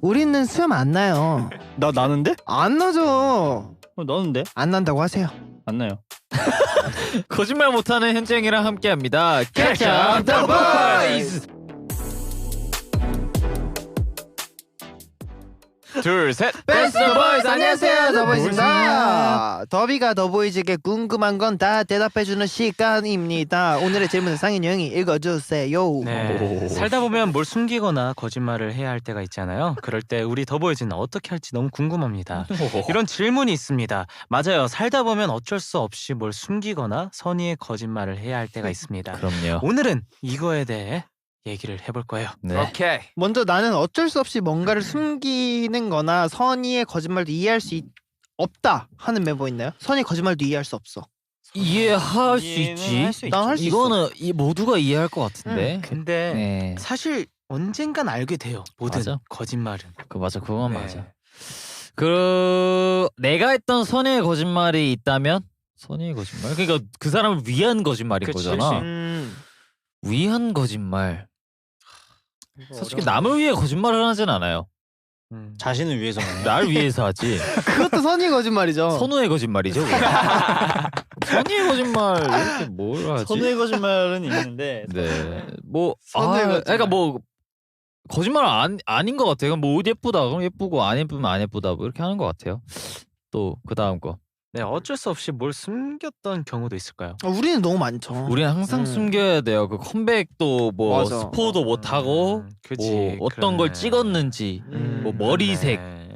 우리는 수염 안 나요. 나 나는데? 안 나죠. 어, 나는데? 안 난다고 하세요. 안 나요. 거짓말 못하는 현정이랑 함께합니다. The boys! 둘, 셋. 베스트 보이즈 안녕하세요 더보이즈입니다 더비가 더보이즈에게 궁금한 건 다 대답해주는 시간입니다 오늘의 질문은 상인 형이 읽어주세요 네. 살다 보면 뭘 숨기거나 거짓말을 해야 할 때가 있잖아요. 그럴 때 우리 더보이즈는 어떻게 할지 너무 궁금합니다. 이런 질문이 있습니다. 맞아요. 살다 보면 어쩔 수 없이 뭘 숨기거나 선의의 거짓말을 해야 할 때가 있습니다. 그럼요. 오늘은 이거에 대해 얘기를 해볼 거예요. 네. 오케이. 먼저 나는 어쩔 수 없이 뭔가를 숨기는 거나 선의의 거짓말도 이해할 수 있- 없다 하는 멤버 있나요? 선의 거짓말도 이해할 수 없어 이해할 수 있지. 할수 있죠. 난할수 있어 이거는 이 모두가 이해할 것 같은데. 근데 네. 사실 언젠간 알게 돼요. 모든 맞아. 거짓말은. 그 맞아. 그건 네. 맞아. 그 내가 했던 선의의 거짓말이 있다면 선의의 거짓말. 그러니까 그 사람을 위한 거짓말인 그치, 거잖아. 음, 위한 거짓말. 솔직히 남을 위해 거짓말을 하진 않아요. 음. 자신을 위해서만. 날 위해서 하지. 그것도 선의의 거짓말이죠 선우의 거짓말이죠. 그거. 선의의 거짓말 이렇게 뭘 하지? 선우의 거짓말은 있는데. 네. 뭐 선우의 아, 거짓말. 그러니까 뭐 거짓말은 안, 아닌 것 같아요. 뭐옷 예쁘다 그럼 예쁘고 안 예쁘면 안 예쁘다 뭐 이렇게 하는 것 같아요. 또 그 다음 거. 네, 어쩔 수 없이 뭘 숨겼던 경우도 있을까요? 어, 우리는 너무 많죠 우리는 항상 음. 숨겨야 돼요. 그 컴백도 뭐 맞아. 스포도 못 하고 음, 그치. 뭐 어떤 걸 그러네. 찍었는지 음. 뭐 머리색 네.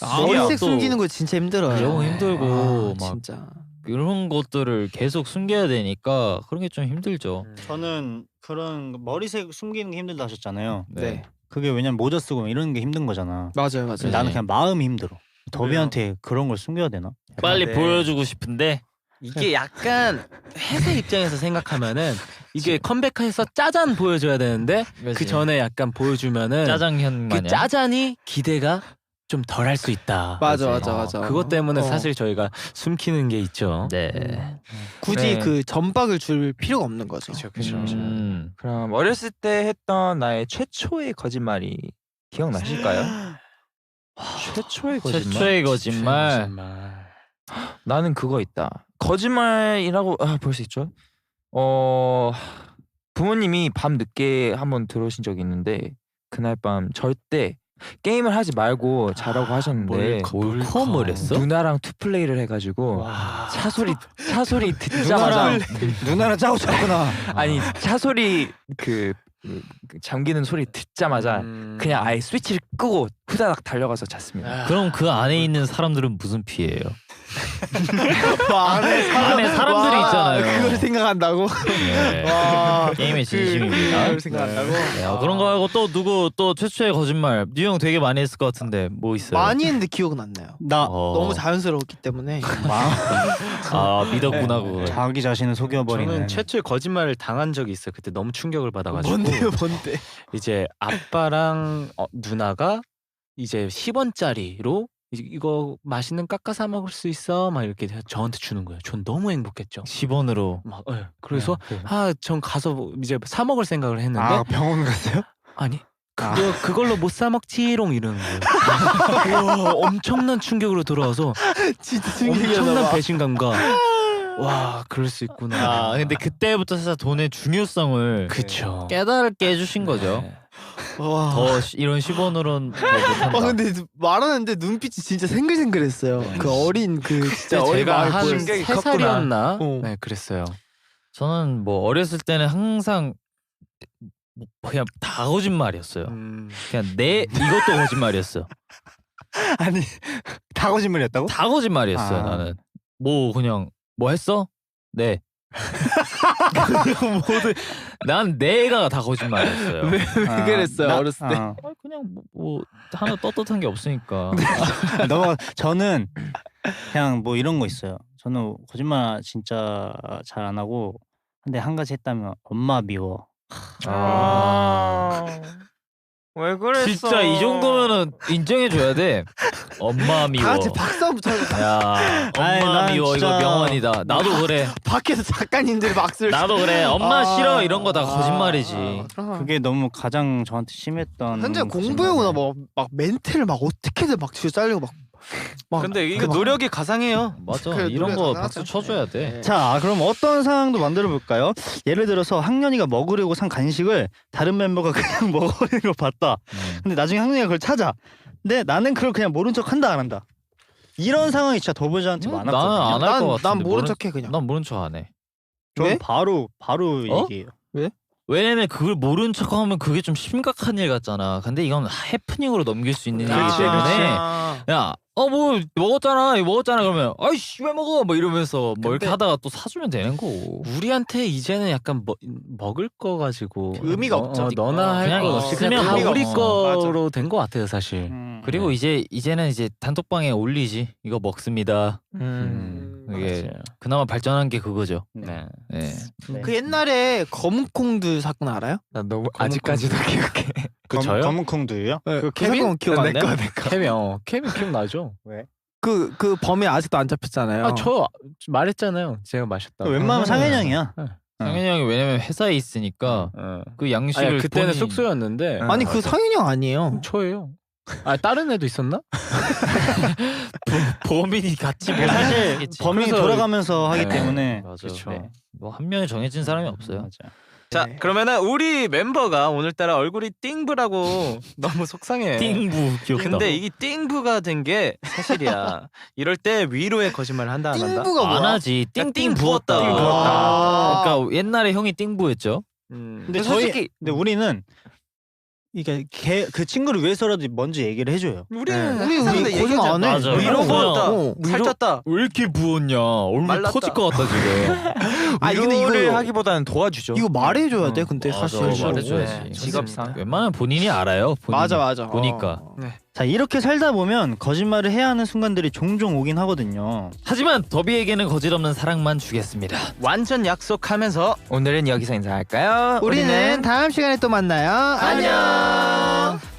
아, 머리색 또 숨기는 거 진짜 힘들어요 너무 힘들고 아, 막 진짜 이런 것들을 계속 숨겨야 되니까 그런 게 좀 힘들죠. 음. 저는 그런 머리색 숨기는 게 힘들다 하셨잖아요. 네, 그게 왜냐면 모자 쓰고 이런 게 힘든 거잖아. 맞아요 맞아요 네. 나는 그냥 마음이 힘들어. 더비한테 그런 걸 숨겨야 되나? 빨리 네. 보여주고 싶은데 이게 약간 회사 입장에서 생각하면은 이게 컴백해서 짜잔 보여줘야 되는데 그 전에 약간 보여주면은 짜장면 그 마냥 짜잔이 기대가 좀 덜 할 수 있다. 맞아 그치. 맞아 어, 맞아 그것 때문에 어. 사실 저희가 숨기는 게 있죠. 네. 음. 굳이 네. 그 전박을 줄 필요가 없는 거죠 그렇죠, 음. 그럼 어렸을 때 했던 나의 최초의 거짓말이 기억나실까요? 최초의 거짓말? 최초의 거짓말. 나는 그거 있다. 거짓말이라고 아, 볼 수 있죠. 어 부모님이 밤 늦게 한번 들어오신 적이 있는데 그날 밤 절대 게임을 하지 말고 자라고 하셨는데 뭘 컴을 컴. 했어? 누나랑 투플레이를 해가지고 와. 차 소리 차 소리 듣자마자 누나랑 짜고 잤구나. 아니 차 소리 그, 그 잠기는 소리 듣자마자 음. 그냥 아예 스위치를 끄고 후다닥 달려가서 잤습니다. 그럼 그 안에 있는 사람들은 무슨 피해예요? 안에 안에 사람들이 있잖아요. 그걸 생각한다고? 네. 와 게임의 진심입니다. 그걸 생각한다고? 네, 어, 그런 거 말고 또 누구 또 최초의 거짓말 뉴형 되게 많이 했을 것 같은데 뭐 있어요? 많이 했는데 기억은 안 나요 나 어. 너무 자연스러웠기 때문에 아 믿었구나 그거. 자기 자신을 속여버리는. 저는 최초의 거짓말을 당한 적이 있어요. 그때 너무 충격을 받아가지고 뭔데요 뭔데 이제 아빠랑 어, 누나가 이제 10원짜리로 이거 맛있는 깎아 사 먹을 수 있어 막 이렇게 저한테 주는 거예요. 전 너무 행복했죠. 10 원으로 막 예. 그래서 네. 아전 가서 뭐 이제 사 먹을 생각을 했는데 아 병원 갔어요? 아니 그거 그걸로 못 사 먹지롱 이러는 거예요. 우와, 엄청난 충격으로 돌아와서 진짜 엄청난 배신감과 와 그럴 수 있구나. 아 근데 그때부터 살짝 돈의 중요성을 그쵸. 깨달게 해주신 거죠. 네. 와. 더 시- 이런 10원으로는 뭐 못한다. 아 근데 말하는데 눈빛이 진짜 생글생글했어요. 네. 그 어린 그 진짜 어린 제가 마음이 한 보였어요. 충격이 세 컸구나. 살이었나? 어. 네 그랬어요. 저는 뭐 어렸을 때는 항상 뭐 그냥 다 거짓말이었어요. 음. 그냥 내 이것도 거짓말이었어. 아니 다 거짓말이었다고? 다 거짓말이었어요. 아. 나는 뭐 그냥 뭐 했어? 네. 모두 난 내가 다 거짓말이었어요. 왜, 왜 그랬어요 나- 어렸을 때? 어. 아, 그냥 뭐, 뭐 하나 떳떳한 게 없으니까. 너무 저는 그냥 뭐 이런 거 있어요. 저는 거짓말 진짜 잘 안 하고 근데 한 가지 했다면 엄마 미워. 아. 왜 그랬어? 진짜 이 정도면은 인정해줘야 돼. 엄마 미워. 다 같이 박수 한번 쳐요. 야, 아이, 엄마 난 미워 진짜- 이거 명언이다. 나도 그래. 밖에서 작가님들이 박수를. 나도 그래. 엄마 아, 싫어 이런 거 다 아, 거짓말이지. 아, 그럼. 그게 너무 가장 저한테 심했던 현재 거짓말이에요. 공부해오나 뭐 막 멘트를 막 어떻게든 막 뒤로 잘리고 막. 막 근데 이거 그 막- 노력이 가상해요. 맞아. 그래, 이런 노래 거 가능하죠. 박수 쳐줘야 돼. 네. 자 그럼 어떤 상황도 만들어 볼까요? 예를 들어서 학년이가 먹으려고 산 간식을 다른 멤버가 그냥 먹어버리는 걸 봤다. 음. 근데 나중에 학년이가 그걸 찾아. 근데 나는 그걸 그냥 모른 척 한다 안 한다. 이런 상황이 진짜 더보이한테 음, 많았거든요. 나는 안할 난- 것 같은데. 난 모른 척해 그냥. 난 모른 척 안 해. 전 왜? 바로 바로 어? 얘기해요. 왜 냐면 그걸 모른 척하면 그게 좀 심각한 일 같잖아. 근데 이건 해프닝으로 넘길 수 있는 일이기 그렇지, 때문에 그렇지. 아. 야, 어 뭐 먹었잖아, 이거 먹었잖아 그러면 아이씨 왜 먹어? 뭐 이러면서 뭐 이렇게 하다가 또 사주면 되는 거고. 우리한테 이제는 약간 뭐, 먹을 거 가지고 의미가 어, 없죠. 어, 너나 할 그냥 거 없이 있으면 그냥 다 의미가 우리 없어. 거로 된 거 같아요 사실. 음. 그리고 이제 이제는 이제 단톡방에 올리지. 이거 먹습니다. 음, 이게 맞아요. 그나마 발전한 게 그거죠. 네. 네. 네. 그 옛날에 검은콩두 사건 알아요? 나 너무 아직까지도 기억해. 그 검- 저요? 검은 콩두예요? 그 케빈? 사건 기억 안 나? 내꺼 내꺼. 케빈 어 케빈 기억나죠? 그, 그 범인 아직도 안 잡혔잖아요. 아저 말했잖아요. 제가 마셨다. 웬만하면 아. 상현이 형이야. 상현이 형이 왜냐면 회사에 있으니까 어. 그 양식을 아니, 그때는 본인이- 숙소였는데 아니 그 상현이 형 아니에요. 초예요. 아 다른 애도 있었나? 범인이 같이 뭐 사실. 범인이 그래서- 돌아가면서 하기 네. 때문에 맞아. 그쵸. 네. 뭐한 명이 정해진 사람이 없어요. 맞아. 자 네. 그러면은 우리 멤버가 오늘따라 얼굴이 띵부라고 너무 속상해. 띵부 귀엽다. 근데 이게 띵부가 된 게 사실이야. 이럴 때 위로의 거짓말을 한다 안 한다? 띵부가 안 뭐야? 하지. 야, 띵 띵 띵 부었다. 부었다. 띵 부었다. 아. 그러니까 옛날에 형이 띵부했죠. 음. 근데 근데 저희 솔직히- 근데 우리는 이게 걔, 그 친구를 위해서라도 먼저 얘기를 해줘요. 우리는 네. 우리 항상 우리 근데 거짓말 얘기하잖아. 안 해. 위로 맞아. 부었다. 어, 위로- 살쪘다. 왜 이렇게 부었냐? 얼굴 말랐다. 터질 것 같다 지금. 아니 근데 위로를 이거 하기보다는 도와주죠. 이거 말해줘야 돼. 어. 근데 맞아, 사실 말해줘야지. 네, 직업상. 직업상. 웬만하면 본인이 알아요. 본인이. 맞아 맞아. 보니까. 어. 자 이렇게 살다 보면 거짓말을 해야 하는 순간들이 종종 오긴 하거든요. 하지만 더비에게는 거짓없는 사랑만 주겠습니다. 완전 약속하면서 오늘은 여기서 인사할까요? 우리는 다음 시간에 또 만나요. 안녕.